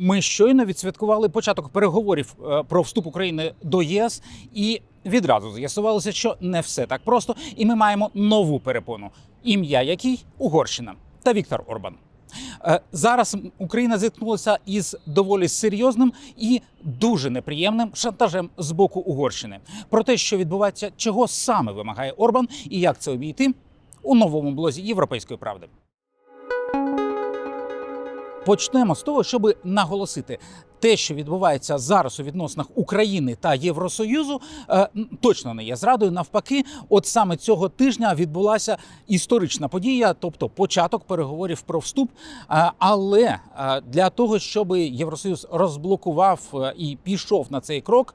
Ми щойно відсвяткували початок переговорів е, про вступ України до ЄС, і відразу з'ясувалося, що не все так просто, і ми маємо нову перепону, ім'я якій Угорщина та Віктор Орбан. Е, Зараз Україна зіткнулася із доволі серйозним і дуже неприємним шантажем з боку Угорщини про те, що відбувається, чого саме вимагає Орбан, і як це обійти у новому блозі Європейської правди. Почнемо з того, щоб наголосити. Те, що відбувається зараз у відносинах України та Євросоюзу, е, точно не є зрадою. Навпаки, от саме цього тижня відбулася історична подія, тобто початок переговорів про вступ. Е, Але е, для того, щоб Євросоюз розблокував і пішов на цей крок,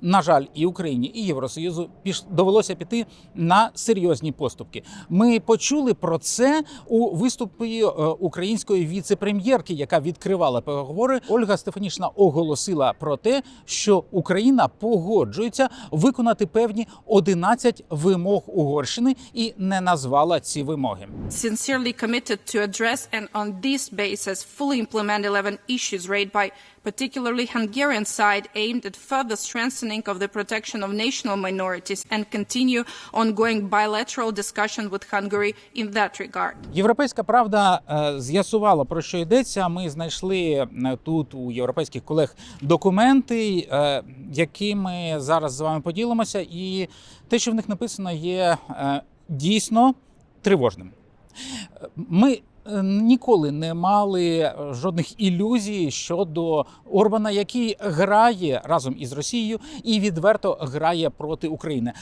на жаль, і Україні, і Євросоюзу довелося піти на серйозні поступки. Ми почули про це у виступі української віце-прем'єрки, яка відкривала переговори. Ольга Стефанішна оголосила про те, що Україна погоджується виконати певні 11 вимог Угорщини і не назвала ці вимоги. sincerely committed to address and on this basis fully implement 11 issues raised by particularly Hungarian side aimed at further strengthening of the protection of national minorities and continue ongoing bilateral discussion with Hungary in that regard. Європейська правда е, з'ясувала про що йдеться. Ми знайшли е, тут у європейських колег документи, е, якими зараз з вами поділимося, і те, що в них написано, є е, дійсно тривожним. Е, Ми ніколи не мали е, жодних ілюзій щодо Орбана, який грає разом із Росією і відверто грає проти України.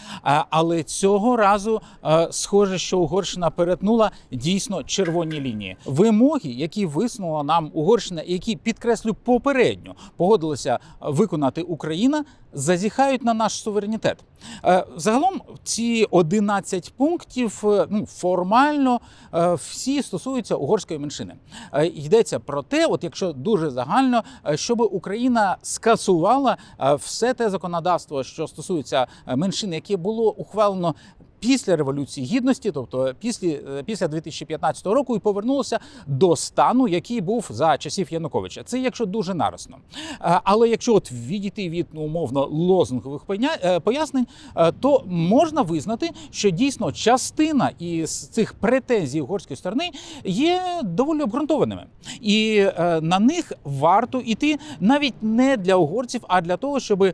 Але цього разу е, схоже, що Угорщина перетнула дійсно червоні лінії. Вимоги, які висунула нам Угорщина, які підкреслю попередньо погодилася виконати Україна, зазіхають на наш суверенітет. Е, Загалом ці 11 пунктів е, ну формально е, всі стосуються угорської меншини. Е, Йдеться про те, от якщо дуже загально, е, щоб Україна скасувала е, все те законодавство, що стосується меншин, яке було ухвалено. Після революції гідності, тобто після, е, після 2015 року, і повернулося до стану, який був за часів Януковича. Це якщо дуже нарисно. Е, Але якщо от відійти від ну, умовно лозунгових е, пояснень, то можна визнати, що дійсно частина із цих претензій угорської сторони є доволі обґрунтованими, і на них варто іти навіть не для угорців, а для того, щоб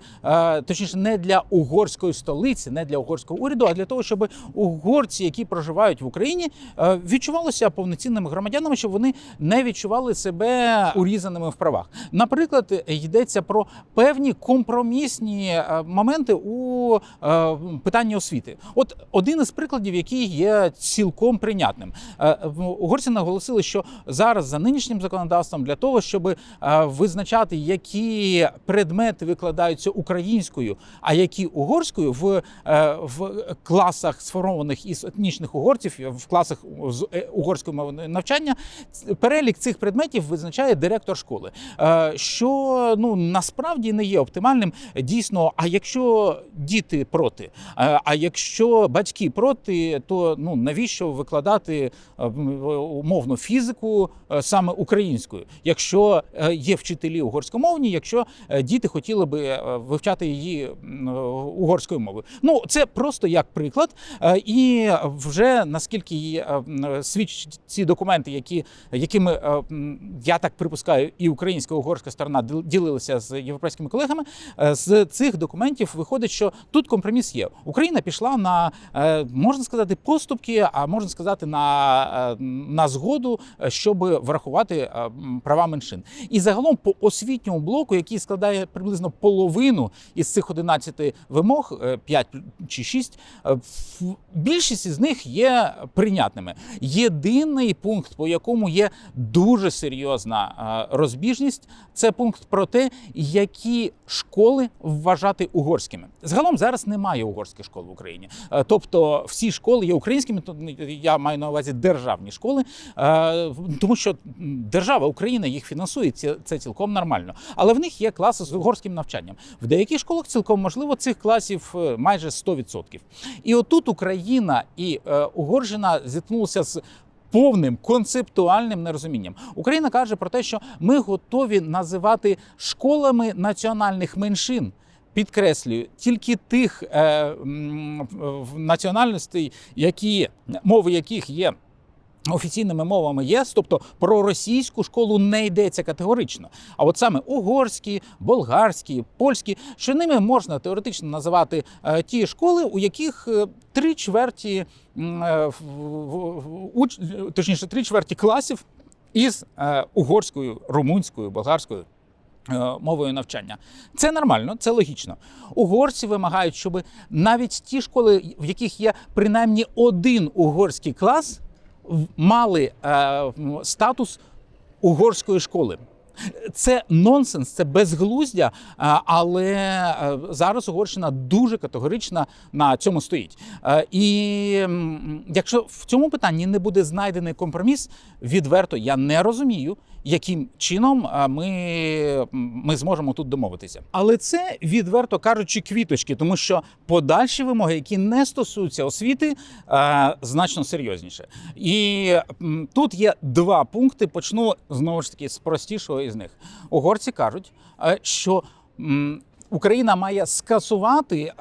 точніше не для угорської столиці, не для угорського уряду, а для того, щоб угорці, які проживають в Україні, е, відчувалися повноцінними громадянами, щоб вони не відчували себе урізаними в правах. Наприклад, йдеться про певні компромісні е, моменти у е, питанні освіти. От один із прикладів, який є цілком прийнятним. Угорці наголосили, що зараз за нинішнім законодавством для того, щоб визначати, які предмети викладаються українською, а які угорською в, в класах сформованих із етнічних угорців, в класах з е, угорської мови навчання, перелік цих предметів визначає директор школи. Е, Що ну насправді не є оптимальним. Дійсно, а якщо діти проти, е, а якщо батьки проти, то ну навіщо викладати умовно фізику саме українською, якщо є вчителі угорськомовні, якщо діти хотіли би вивчати її угорською мовою. Ну це просто як приклад, і вже наскільки е, свідчать ці документи, які якими е, я так припускаю, і українська і угорська сторона діл- ділилися з європейськими колегами. е, З цих документів виходить, що тут компроміс є. Україна пішла на е, можна сказати поступки, а можна сказати на, е, на згоду, е, щоб врахувати е, права меншин. І загалом по освітньому блоку, який складає приблизно половину із цих 11 вимог, 5 чи 6, е, в- більшість із них є прийнятними. Єдиний пункт, по якому є дуже серйозна е, розбіжність, це пункт про те, які школи вважати угорськими. Загалом зараз немає угорських школ в Україні. Е, Тобто всі школи є українськими, то я маю на увазі державні школи, е, тому що держава Україна їх фінансує. Це, цілком нормально. Але в них є класи з угорським навчанням. В деяких школах цілком можливо цих класів майже 100%. І отут Україна і е, Угорщина зіткнулися з повним концептуальним нерозумінням. Україна каже про те, що ми готові називати школами національних меншин. Підкреслюю, тільки тих е, національностей, які мови яких є офіційними мовами ЄС, тобто про російську школу не йдеться категорично. А от саме угорські, болгарські, польські, що ними можна теоретично називати е, ті школи, у яких е, три чверті е, уч, точніше, три чверті класів із угорською, румунською, болгарською. Мовою навчання це нормально, це логічно. Угорці вимагають, щоб навіть ті школи, в яких є принаймні один угорський клас, мали е, статус угорської школи. Це нонсенс, це безглуздя, але е, зараз Угорщина дуже категорично на цьому стоїть. Е, І якщо в цьому питанні не буде знайдений компроміс, відверто я не розумію, яким чином ми, ми зможемо тут домовитися. Але це відверто кажучи квіточки, тому що подальші вимоги, які не стосуються освіти, значно серйозніше. І тут є два пункти. Почну знову ж таки з простішого із них. Угорці кажуть, що Україна має скасувати е,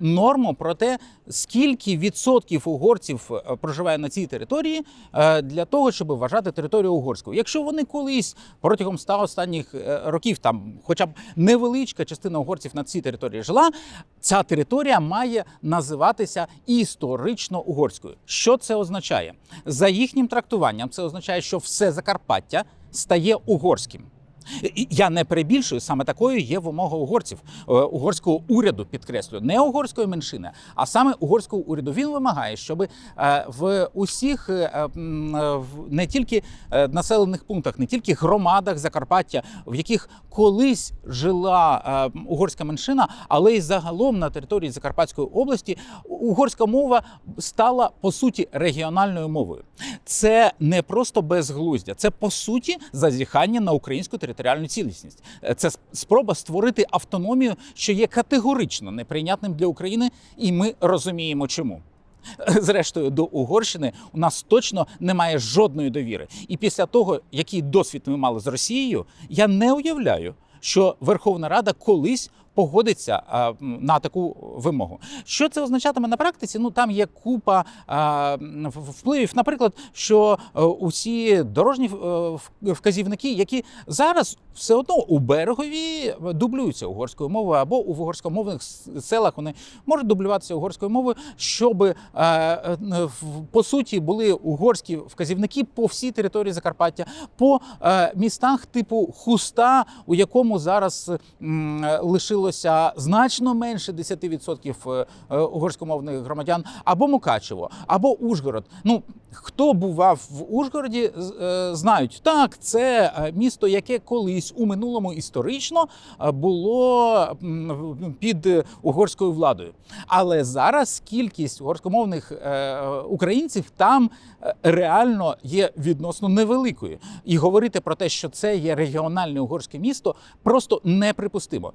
норму про те, скільки відсотків угорців е, проживає на цій території е, для того, щоб вважати територію угорською. Якщо вони колись протягом ста останніх років, там, хоча б невеличка частина угорців на цій території жила, ця територія має називатися історично угорською. Що це означає? За їхнім трактуванням, це означає, що все Закарпаття стає угорським. Я не перебільшую, саме такою є вимога угорців, е, угорського уряду, підкреслюю, не угорської меншини, а саме угорського уряду. Він вимагає, щоб е, в усіх е, не тільки населених пунктах, не тільки громадах Закарпаття, в яких колись жила угорська меншина, але й загалом на території Закарпатської області угорська мова стала по суті регіональною мовою. Це не просто безглуздя, це по суті зазіхання на українську територіальну цілісність. Е, Це спроба створити автономію, що є категорично неприйнятним для України, і ми розуміємо, чому. Зрештою, до Угорщини у нас точно немає жодної довіри. І після того, який досвід ми мали з Росією, я не уявляю, що Верховна Рада колись погодиться на таку вимогу. Що це означатиме на практиці? Ну там є купа впливів. Наприклад, що е, усі дорожні е, вказівники, які зараз все одно у берегові дублюються угорською мовою або у угорськомовних селах вони можуть дублюватися угорською мовою, щоб е, е, по суті були угорські вказівники по всій території Закарпаття, по е, містах типу Хуста, у якому зараз м, е, значно менше 10% е, е, угорськомовних громадян, або Мукачево, або Ужгород. Ну хто бував в Ужгороді, е, знають, так це місто, яке колись у минулому історично було під угорською владою. Але зараз кількість угорськомовних українців там реально є відносно невеликою. І говорити про те, що це є регіональне угорське місто, просто неприпустимо.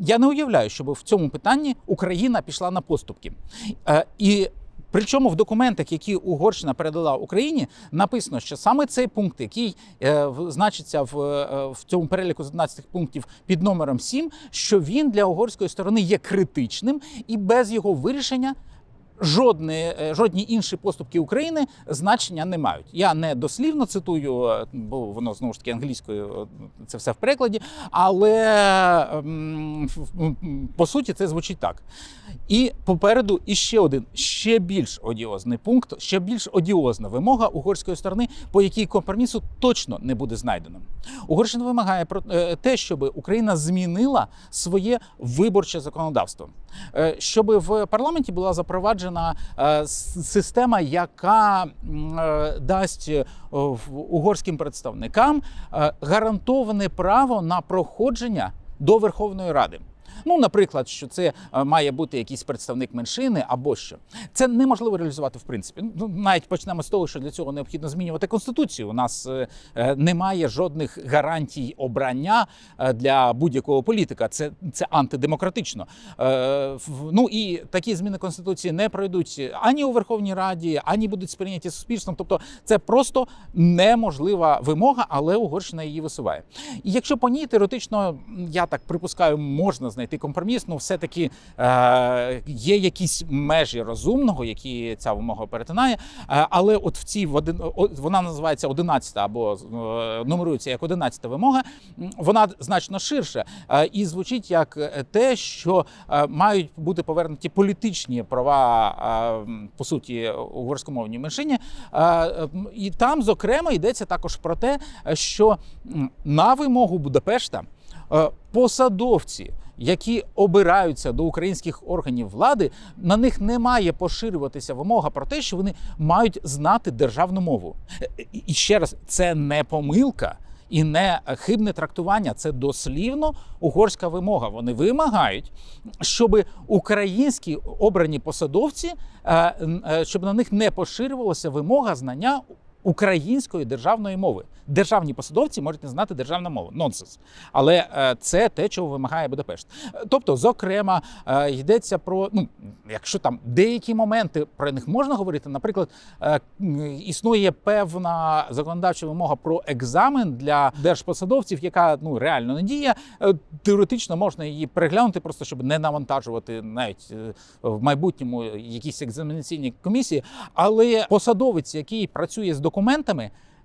Я не уявляю, щоб в цьому питанні Україна пішла на поступки. Е, І Причому в документах, які Угорщина передала Україні, написано, що саме цей пункт, який е, значиться в, е, в цьому переліку з 11 пунктів під номером 7, що він для угорської сторони є критичним, і без його вирішення жодні, е, жодні інші поступки України значення не мають. Я не дослівно цитую, е, бо воно знову ж таки англійською е, це все в перекладі, але ем, по суті це звучить так. І попереду іще один ще більш одіозний пункт, ще більш одіозна вимога угорської сторони, по якій компромісу точно не буде знайдено. Угорщина вимагає про те, щоб Україна змінила своє виборче законодавство, щоб в парламенті була запроваджена е, система, яка е, дасть е, угорським представникам гарантоване право на проходження до Верховної Ради. Ну, наприклад, що це е, має бути якийсь представник меншини або що. Це неможливо реалізувати в принципі. Ну, навіть почнемо з того, що для цього необхідно змінювати конституцію. У нас е, е, немає жодних гарантій обрання для будь-якого політика. Це, це антидемократично. Ну і такі зміни конституції не пройдуть ані у Верховній Раді, ані будуть сприйняті суспільством. Тобто, це просто неможлива вимога, але Угорщина її висуває. І якщо по ній теоретично, я так припускаю, можна знайти компроміс, ну все-таки е, є якісь межі розумного, які ця вимога перетинає. Е, але от в цій в один, вона називається 11 або е, нумерується як 11 вимога, вона значно ширше е, і звучить як те, що мають бути повернуті політичні права по суті угорськомовній меншині. І там, зокрема, йдеться також про те, що на вимогу Будапешта посадовці. Які обираються до українських органів влади, на них не має поширюватися вимога про те, що вони мають знати державну мову. Е, І ще раз, це не помилка і не хибне трактування. Це дослівно угорська вимога. Вони вимагають, щоб українські обрані посадовці, е, е, щоб на них не поширювалася вимога знання української державної мови. Державні посадовці можуть не знати державну мову. Нонсенс. Але е, це те, чого вимагає Будапешт. Тобто, зокрема, е, йдеться про ну, якщо там деякі моменти про них можна говорити, наприклад, е, існує певна законодавча вимога про екзамен для держпосадовців, яка ну реально не діє. Теоретично можна її переглянути, просто щоб не навантажувати навіть в майбутньому якісь екзаменаційні комісії. Але посадовець, який працює з документами,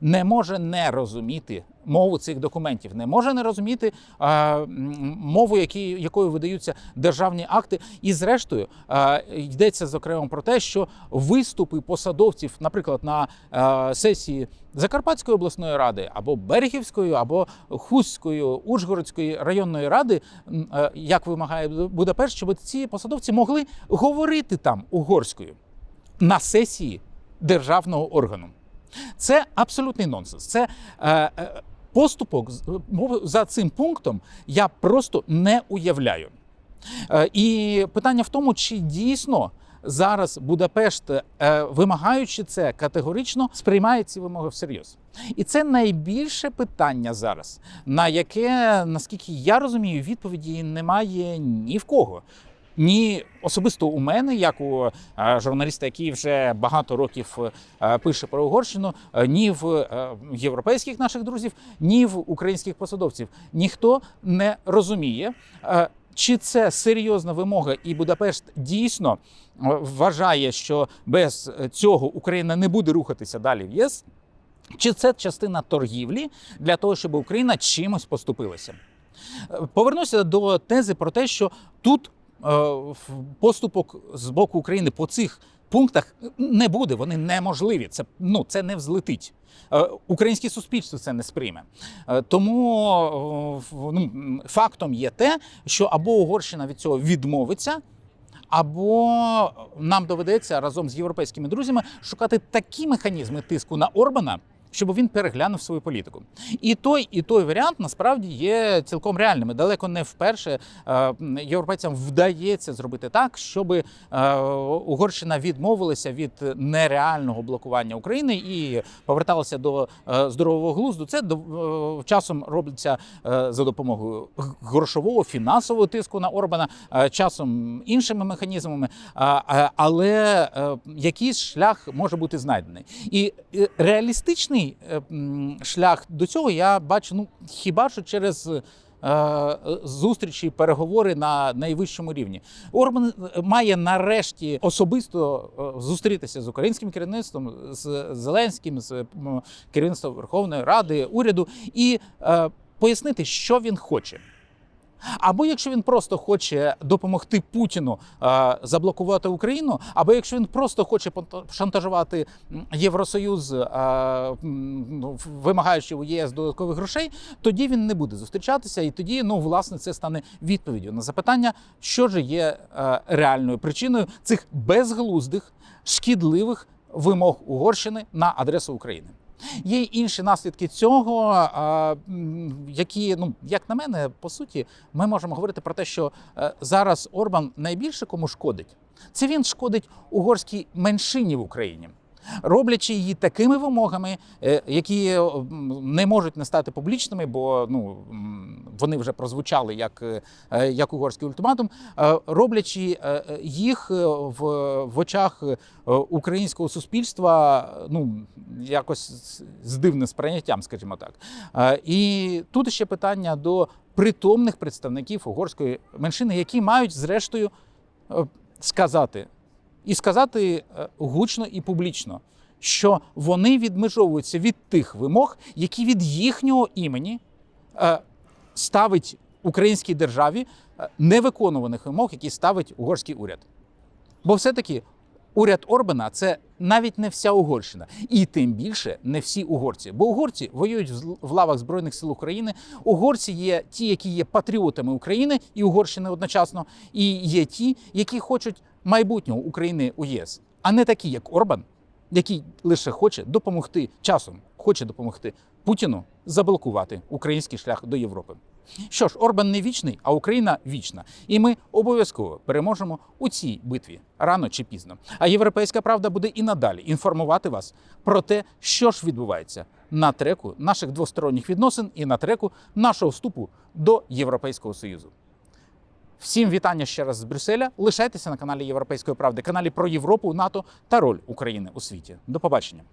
не може не розуміти мову цих документів, не може не розуміти е, мову, які, якою видаються державні акти. І зрештою е, йдеться зокрема про те, що виступи посадовців, наприклад, на е, сесії Закарпатської обласної ради або Берегівської, або Хустської, Ужгородської районної ради, е, як вимагає Будапешт, щоб ці посадовці могли говорити там угорською на сесії державного органу. Це абсолютний нонсенс. Це е, е, поступок за цим пунктом я просто не уявляю. Е, і питання в тому, чи дійсно зараз Будапешт, е, вимагаючи це категорично, сприймає ці вимоги всерйоз. І це найбільше питання зараз, на яке, наскільки я розумію, відповіді немає ні в кого. Ні, особисто у мене, як у е, журналіста, який вже багато років е, пише про Угорщину, е, ні в європейських наших друзів, ні в українських посадовців. Ніхто не розуміє, чи це серйозна вимога, і Будапешт дійсно вважає, що без цього Україна не буде рухатися далі в ЄС. Чи це частина торгівлі для того, щоб Україна чимось поступилася? Повернуся до тези про те, що тут поступок з боку України по цих пунктах не буде. Вони неможливі. Це ну це не взлетить. Е, Українське суспільство це не сприйме. Е, Тому е, ну, фактом є те, що або Угорщина від цього відмовиться. Або нам доведеться разом з європейськими друзями шукати такі механізми тиску на Орбана, щоб він переглянув свою політику. І той, і той варіант насправді є цілком реальним. Далеко не вперше е, європейцям вдається зробити так, щоб е, Угорщина відмовилася від нереального блокування України і поверталася до е, здорового глузду. Це до, часом робиться за допомогою грошового фінансового тиску на Орбана, часом іншими механізмами. Але якийсь шлях може бути знайдений. І реалістичний е, шлях до цього я бачу ну хіба що через. е, Зустрічі, переговори на найвищому рівні. Орбан е, має нарешті особисто зустрітися з українським керівництвом, з Зеленським, з керівництвом Верховної Ради, уряду і пояснити, що він хоче. Або якщо він просто хоче допомогти Путіну е, заблокувати Україну, або якщо він просто хоче шантажувати Євросоюз, е, ну, вимагаючи у ЄС додаткових грошей, тоді він не буде зустрічатися, і тоді ну власне це стане відповіддю на запитання, що ж є е, реальною причиною цих безглуздих шкідливих вимог Угорщини на адресу України. Є інші наслідки цього, які, ну як на мене, по суті, ми можемо говорити про те, що е, зараз Орбан найбільше кому шкодить. Це він шкодить угорській меншині в Україні. Роблячи її такими вимогами, е, які е, не можуть не стати публічними, бо ну вони вже прозвучали як, е, як угорський ультиматум, роблячи їх в, в очах українського суспільства, ну якось з- дивним сприйняттям, скажімо так. І тут ще питання до притомних представників угорської меншини, які мають зрештою сказати і сказати е, гучно і публічно, що вони відмежовуються від тих вимог, які від їхнього імені е, ставить українській державі е, невиконуваних вимог, які ставить угорський уряд. Бо все-таки уряд Орбана це навіть не вся Угорщина, і тим більше не всі угорці. Бо угорці воюють в лавах Збройних сил України. Угорці є ті, які є патріотами України і Угорщини одночасно, і є ті, які хочуть майбутнього України у ЄС, а не такі, як Орбан, який лише хоче допомогти часом, хоче допомогти Путіну заблокувати український шлях до Європи. Що ж, Орбан не вічний, а Україна вічна. І ми обов'язково переможемо у цій битві рано чи пізно. А європейська правда буде і надалі інформувати вас про те, що ж відбувається на треку наших двосторонніх відносин і на треку нашого вступу до Європейського Союзу. Всім вітання ще раз з Брюсселя. Лишайтеся на каналі Європейської правди, каналі про Європу, НАТО та роль України у світі. До побачення.